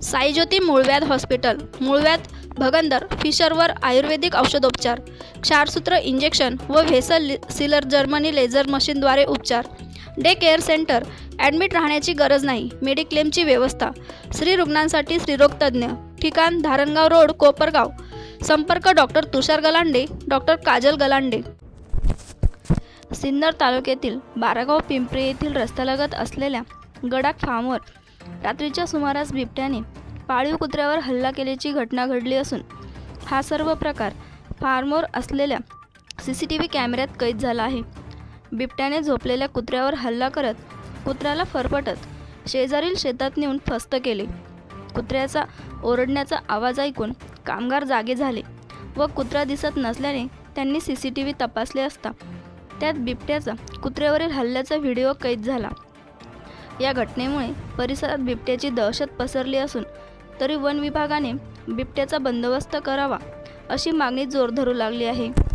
साईज्योती मूळव्याध हॉस्पिटल मूळव्याध भगंदर फिशरवर आयुर्वेदिक औषधोपचार क्षारसूत्र इंजेक्शन व व्हेसल सिलर जर्मनी लेझर मशीनद्वारे उपचार. डे केअर सेंटर ॲडमिट राहण्याची गरज नाही मेडिक्लेमची व्यवस्था. स्त्री रुग्णांसाठी स्त्रीरोगतज्ञ ठिकाण धारणगाव रोड कोपरगाव. संपर्क डॉक्टर तुषार गलांडे डॉक्टर काजल गलांडे. सिन्नर तालुक्यातील बारागाव पिंपरी येथील रस्त्यालगत असलेल्या गडाख फार्मवर रात्रीच्या सुमारास बिबट्याने पाळीव कुत्र्यावर हल्ला केल्याची घटना घडली असून हा सर्व प्रकार फार्मोर असलेल्या सी सी टी व्ही कॅमेऱ्यात कैद झाला आहे. बिबट्याने झोपलेल्या कुत्र्यावर हल्ला करत कुत्र्याला फरफटत शेजारील शेतात नेऊन फस्त केले. कुत्र्याचा ओरडण्याचा आवाज ऐकून कामगार जागे झाले व कुत्रा दिसत नसल्याने त्यांनी सी सी टी व्ही तपासले असता त्यात बिबट्याचा कुत्र्यावरील हल्ल्याचा व्हिडिओ कैद झाला. या घटनेमुळे परिसरात बिबट्याची दहशत पसरली असून तरी वन विभागाने बिबट्याचा बंदोबस्त करावा अशी मागणी जोर धरू लागली आहे.